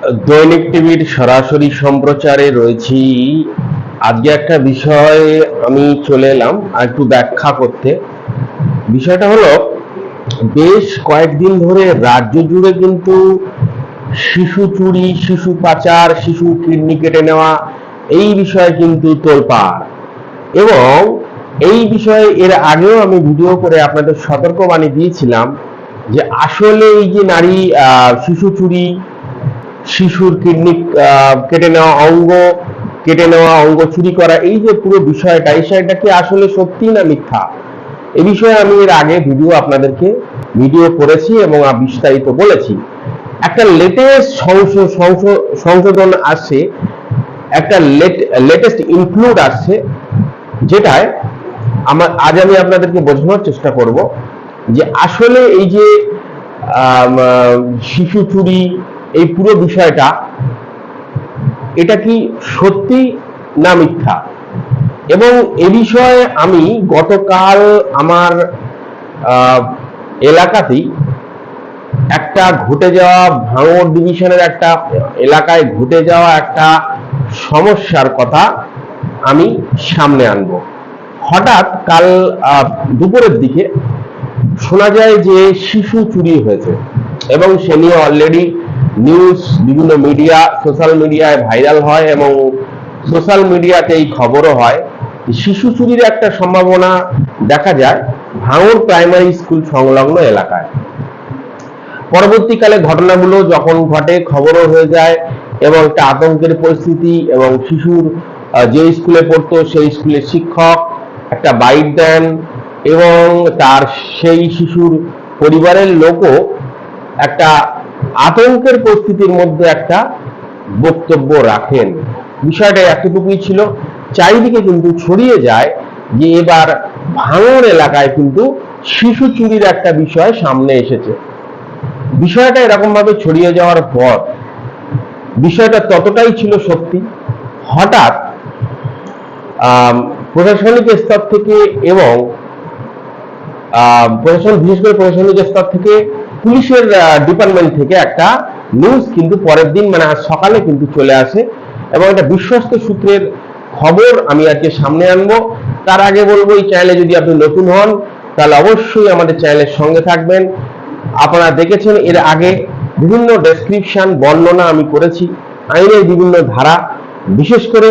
দৈনিক টিভির সরাসরি সম্প্রচারে রয়েছি। আজকে একটা বিষয় আমি চলে এলাম, আর একটু ব্যাখ্যা করতে। বিষয়টা হলো, বেশ কয়েকদিন ধরে রাজ্য জুড়ে কিন্তু শিশু চুরি, শিশু পাচার, শিশু কিডনি কেটে নেওয়া, এই বিষয়ে কিন্তু তোলপাড়। এবং এই বিষয়ে এর আগেও আমি ভিডিও করে আপনাদের সতর্কবাণী দিয়েছিলাম যে আসলে এই যে নারী শিশু চুরি শিশুর কিডনি কেটে নেওয়া অঙ্গ, কেটে নেওয়া অঙ্গ চুরি করা, এই যে পুরো বিষয়টা, এই বিষয়টা কি আসলে সত্যি না মিথ্যা? এ বিষয়ে আমি এর আগে ভিডিও আপনাদেরকে ভিডিও করেছি এবং বিস্তারিত বলেছি। একটা লেটেস্ট সংশোধন আসছে একটা লেটেস্ট ইনক্লুড আসছে যেটায় আমার, আজ আমি আপনাদেরকে বোঝানোর চেষ্টা করব যে আসলে এই যে শিশু চুরি এই পুরো বিষয়টা, এটা কি সত্যি না মিথ্যা? এবং এ বিষয়ে আমি গতকাল আমার এলাকাতেই একটা ঘটে যাওয়া ভাঙড় ডিভিশনের একটা এলাকায় ঘটে যাওয়া একটা সমস্যার কথা আমি সামনে আনব। হঠাৎ কাল দুপুরের দিকে শোনা যায় যে শিশু চুরি হয়েছে এবং সে নিয়ে অলরেডি নিউজ বিভিন্ন মিডিয়া সোশ্যাল মিডিয়ায় ভাইরাল হয় এবং সোশ্যাল মিডিয়াতে এই খবরও হয়। শিশু চুরির একটা সম্ভাবনা দেখা যায় ভাঙড় প্রাইমারি স্কুল সংলগ্ন এলাকায়। পরবর্তীকালে ঘটনাগুলো যখন ঘটে, খবরও হয়ে যায় এবং একটা আতঙ্কের পরিস্থিতি এবং শিশুর যে স্কুলে পড়তো সেই স্কুলের শিক্ষক একটা বাইট দেন এবং তার সেই শিশুর পরিবারের লোকও একটা আতঙ্কের পরিস্থিতির মধ্যে একটা বক্তব্য রাখেন। বিষয়টা এতটুকুই ছিল। চারিদিকে কিন্তু ছড়িয়ে যায় যে এবার ভাঙর এলাকায় কিন্তু শিশু চুরির একটা বিষয় সামনে এসেছে। বিষয়টা এরকম ভাবে ছড়িয়ে যাওয়ার পর বিষয়টা ততটাই ছিল সত্যি। হঠাৎ প্রশাসনিক স্তর থেকে এবং প্রশাসন, বিশেষ করে প্রশাসনিক স্তর থেকে পুলিশের ডিপার্টমেন্ট থেকে একটা নিউজ কিন্তু পরের দিন মানে আজ সকালে কিন্তু চলে আসে এবং একটা বিশ্বস্ত সূত্রের খবর আমি আজকে সামনে আনব। তার আগে বলব, এই চ্যানেলে যদি আপনি নতুন হন, তাহলে অবশ্যই আমাদের চ্যানেলের সঙ্গে থাকবেন। আপনারা দেখেছেন, এর আগে বিভিন্ন ডেসক্রিপশন বর্ণনা আমি করেছি। আইনের বিভিন্ন ধারা, বিশেষ করে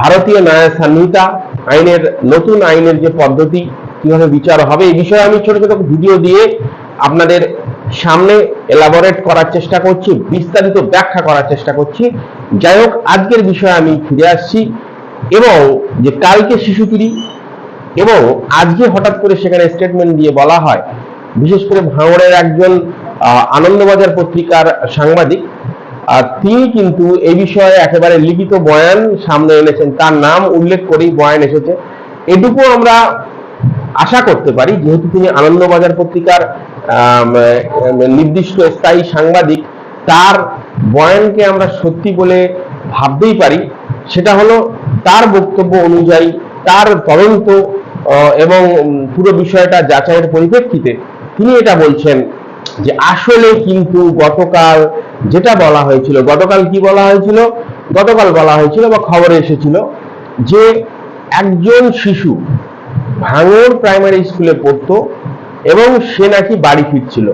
ভারতীয় ন্যায় সংহিতা আইনের, নতুন আইনের যে পদ্ধতি, কীভাবে বিচার হবে, এই বিষয়ে আমি ছোট ছোট ভিডিও দিয়ে আপনাদের সামনে এলাবোরেট করার চেষ্টা করছি, বিস্তারিত ব্যাখ্যা করার চেষ্টা করছি। যাই হোক, আজকের বিষয়ে আমি ফিরে আসছি এবং যে কালকে শিশু চুরি এবং আজকে হঠাৎ করে সেখানে স্টেটমেন্ট দিয়ে বলা হয়, বিশেষ করে ভাঙড়ের একজন আনন্দবাজার পত্রিকার সাংবাদিক তিনি কিন্তু এই বিষয়ে একেবারে লিখিত বয়ান সামনে এনেছেন। তার নাম উল্লেখ করেই বয়ান এসেছে। এটুকু আমরা আশা করতে পারি, যেহেতু তিনি আনন্দবাজার পত্রিকার নির্দিষ্ট স্থায়ী সাংবাদিক, তার বয়ানকে আমরা সত্যি বলে ভাবতেই পারি। সেটা হলো তার বক্তব্য অনুযায়ী, তার তদন্ত এবং পুরো বিষয়টা যাচাইয়ের পরিপ্রেক্ষিতে তিনি এটা বলছেন যে আসলে কিন্তু গতকাল যেটা বলা হয়েছিল, গতকাল কি বলা হয়েছিল? গতকাল বলা হয়েছিল বা খবরে এসেছিল যে একজন শিশু ভাঙড় প্রাইমারি স্কুলে পড়তো এবং সে নাকি বাড়ি ফিরছিল।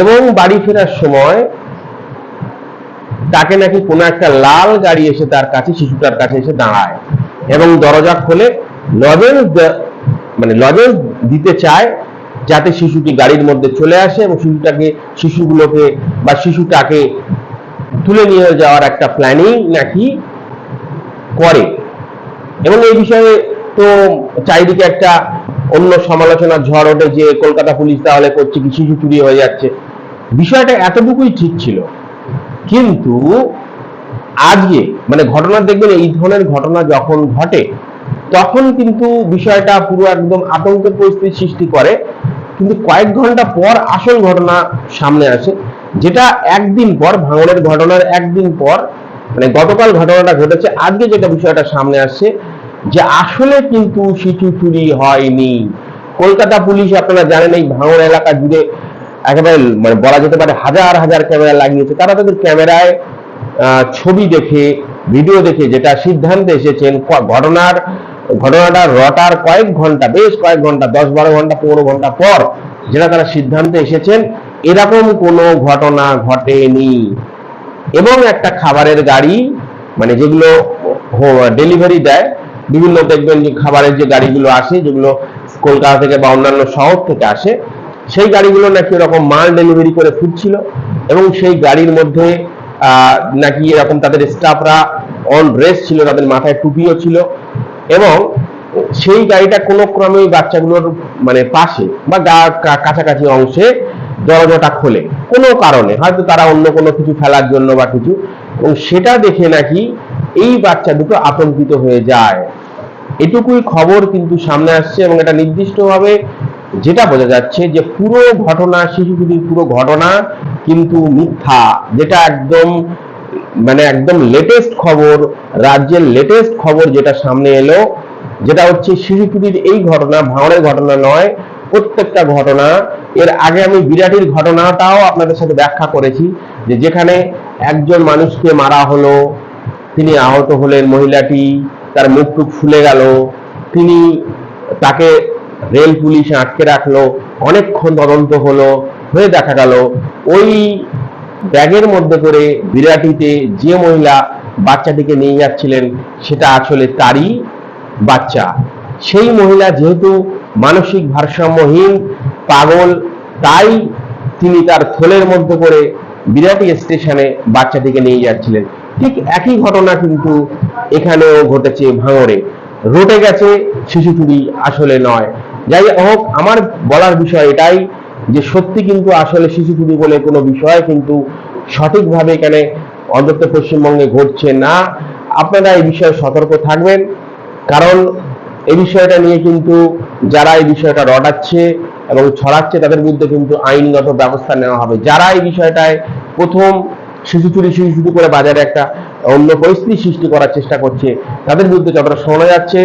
এবং বাড়ি ফেরার সময় তাকে নাকি কোনো একটা লাল গাড়ি এসে তার কাছে, শিশুটার কাছে এসে দাঁড়ায় এবং দরজা খোলে লজেন্স মানে লজেন্স দিতে চায় যাতে শিশুটি গাড়ির মধ্যে চলে আসে এবং শিশুটাকে, শিশুগুলোকে বা শিশুটাকে তুলে নিয়ে যাওয়ার একটা প্ল্যানিং নাকি করে। এবং এই বিষয়ে তো চারিদিকে একটা অন্য সমালোচনার ঝড় ওঠে যে কলকাতা পুলিশ তাহলে করছে কি শিশু চুরি হয়ে যাচ্ছে। বিষয়টা এতটুকুই ঠিক ছিল। কিন্তু আজকে মানে ঘটনা দেখবেন, এই ধরনের ঘটনা যখন ঘটে, তখন কিন্তু বিষয়টা পুরো একদম আতঙ্কের পরিস্থিতি সৃষ্টি করে। কিন্তু কয়েক ঘণ্টা পর আসল ঘটনা সামনে আসে, যেটা একদিন পর, ভাঙনের ঘটনার একদিন পর মানে গতকাল ঘটনাটা ঘটেছে, আজকে যেটা বিষয়টা সামনে আসছে যে আসলে কিন্তু শিশু চুরি হয়নি। কলকাতা পুলিশ আপনারা জানেন এই ভাঙড় এলাকা জুড়ে একেবারে মানে বলা যেতে পারে হাজার হাজার ক্যামেরা লাগিয়েছে। তারা তাদের ক্যামেরায় ছবি দেখে, ভিডিও দেখে যেটা সিদ্ধান্তে এসেছেন ঘটনার, ঘটনাটা রটার কয়েক ঘণ্টা, বেশ কয়েক ঘণ্টা, দশ বারো ঘণ্টা, পনেরো ঘণ্টা পর যেটা তারা সিদ্ধান্তে এসেছেন, এরকম কোনো ঘটনা ঘটেনি। এবং একটা খাবারের গাড়ি মানে যেগুলো ডেলিভারি দেয় বিভিন্ন দেখবেন যে খাবারের যে গাড়িগুলো আসে, যেগুলো কলকাতা থেকে বা অন্যান্য শহর থেকে আসে, সেই গাড়িগুলো নাকি এরকম মাল ডেলিভারি করে ফুটছিল এবং সেই গাড়ির মধ্যে নাকি এরকম তাদের স্টাফরা অন ড্রেস ছিল, তাদের মাথায় টুপিও ছিল এবং সেই গাড়িটা কোনো ক্রমে বাচ্চাগুলোর মানে পাশে বা গা- কাছাকাছি অংশে দরজাটা খোলে। কোনো কারণে, হয়তো তারা অন্য কোনো কিছু ফেলার জন্য বা কিছু। এবং সেটা দেখে নাকি এই বাচ্চা দুটো আতঙ্কিত হয়ে যায়। এটুকুই খবর কিন্তু সামনে আসছে এবং এটা নির্দিষ্টভাবে যেটা বোঝা যাচ্ছে যে পুরো ঘটনা শিশুটির পুরো ঘটনা কিন্তু মিথ্যা, যেটা একদম মানে একদম লেটেস্ট খবর, রাজ্যের লেটেস্ট খবর যেটা সামনে এলো, যেটা হচ্ছে শিশুপুরীর এই ঘটনা ভাঙড়ের ঘটনা নয়, প্রত্যেকটা ঘটনা। এর আগে আমি বিরাটির ঘটনাটাও আপনাদের সাথে ব্যাখ্যা করেছি যে যেখানে একজন মানুষকে মারা হলো তিনি আহত হলেন, মহিলাটি তার মুখ টুক ফুলে গেল। তিনি তাকে রেল পুলিশ আটকে রাখল, অনেকক্ষণ তদন্ত হলো, হয়ে দেখা গেল। ওই ব্যাগের মধ্যে করে বিরাটিতে যে মহিলা বাচ্চাটিকে নিয়ে যাচ্ছিলেন, সেটা আসলে তারই বাচ্চা। সেই মহিলা যেহেতু মানসিক ভারসাম্যহীন পাগল, তাই তিনি তার থলের মধ্যে করে বিরাটি স্টেশনে বাচ্চাটিকে নিয়ে যাচ্ছিলেন। ঠিক একই ঘটনা কিন্তু এখানেও ঘটেছে ভাঙরে রটে গেছে শিশু চুরি আসলে নয়। যাই হোক, আমার বলার বিষয় এটাই যে সত্যি কিন্তু আসলে শিশু চুরি বলে কোনো বিষয় কিন্তু সঠিকভাবে এখানে অন্তত পশ্চিমবঙ্গে ঘটছে না। আপনারা এই বিষয়ে সতর্ক থাকবেন, কারণ এই বিষয়টা নিয়ে কিন্তু যারা এই বিষয়টা রটাচ্ছে এবং ছড়াচ্ছে তাদের বিরুদ্ধে কিন্তু আইনগত ব্যবস্থা নেওয়া হবে। যারা এই বিষয়টায় প্রথম শিশু চুরি শিশু চুরি করে বাজারে একটা অন্য পরিস্থিতি সৃষ্টি করার চেষ্টা করছে। তাদের বিরুদ্ধে যতটা শোনা যাচ্ছে,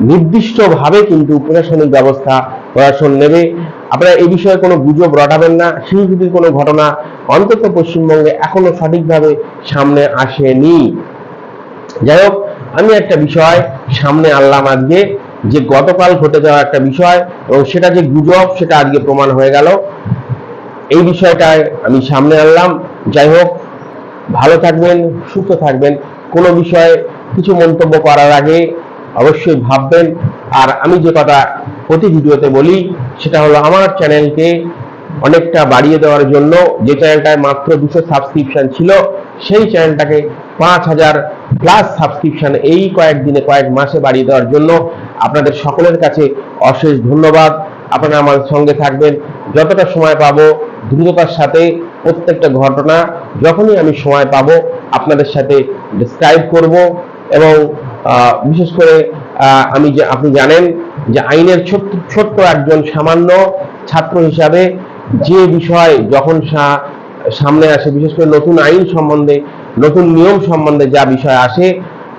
নির্দিষ্টভাবে কিন্তু প্রশাসনিক ব্যবস্থা, প্রশাসন নেবে। আপনারা এই বিষয়ে কোনো গুজব রটাবেন না। শিশু চুরির কোনো ঘটনা অন্তত পশ্চিমবঙ্গে এখনও সঠিকভাবে সামনে আসেনি। যাই হোক, আমি একটা বিষয় সামনে আনলাম আজকে, যে গতকাল ঘটে যাওয়া একটা বিষয়, এবং সেটা যে গুজব, সেটা আজকে প্রমাণ হয়ে গেল। এই বিষয়টায় আমি সামনে আনলাম। যাই হোক ভালো থাকবেন, সুস্থ থাকবেন। কোনো বিষয়ে কিছু মন্তব্য করার আগে অবশ্যই ভাববেন। আর আমি যে কথা প্রতি ভিডিওতে বলি, সেটা হলো আমার চ্যানেলকে অনেকটা বাড়িয়ে দেওয়ার জন্য যে চ্যানেলটায় মাত্র দুশো সাবস্ক্রিপশন ছিল, সেই চ্যানেলটাকে পাঁচ হাজার প্লাস সাবস্ক্রিপশন এই কয়েকদিনে কয়েক মাসে বাড়িয়ে দেওয়ার জন্য আপনাদের সকলের কাছে অশেষ ধন্যবাদ। আপনারা আমার সঙ্গে থাকবেন। যতটা সময় পাবো, দ্রুততার সাথে প্রত্যেকটা ঘটনা যখনই আমি সময় পাবো আপনাদের সাথে ডিসক্রাইব করব এবং বিশেষ করে আমি যে, আপনি জানেন যে আইনের ছোট্ট ছোট্ট একজন সামান্য ছাত্র হিসাবে যে বিষয় যখন সামনে আসে, বিশেষ করে নতুন আইন সম্বন্ধে, নতুন নিয়ম সম্বন্ধে যা বিষয় আসে,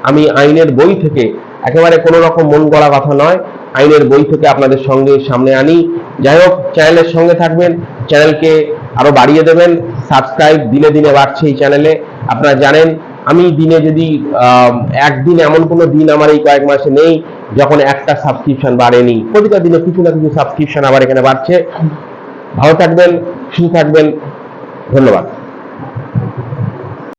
আমি আইনের বই থেকে একেবারে কোনো রকম মন গড়া কথা নয়। আইনের বই থেকে আপনাদের সঙ্গে সামনে আনি। যাই হোক চ্যানেলের সঙ্গে থাকবেন। চ্যানেলকে আরও বাড়িয়ে দেবেন। সাবস্ক্রাইব দিনে দিনে বাড়ছে এই চ্যানেলে আপনারা জানেন, আমি দিনে যদি একদিন এমন কোনো দিন আমার এই কয়েক মাসে নেই যখন একটা সাবস্ক্রিপশন বাড়েনি। প্রতিটা দিনে কিছু না কিছু সাবস্ক্রিপশন আবার এখানে বাড়ছে। ভালো থাকবেন, সুস্থ থাকবেন। ধন্যবাদ।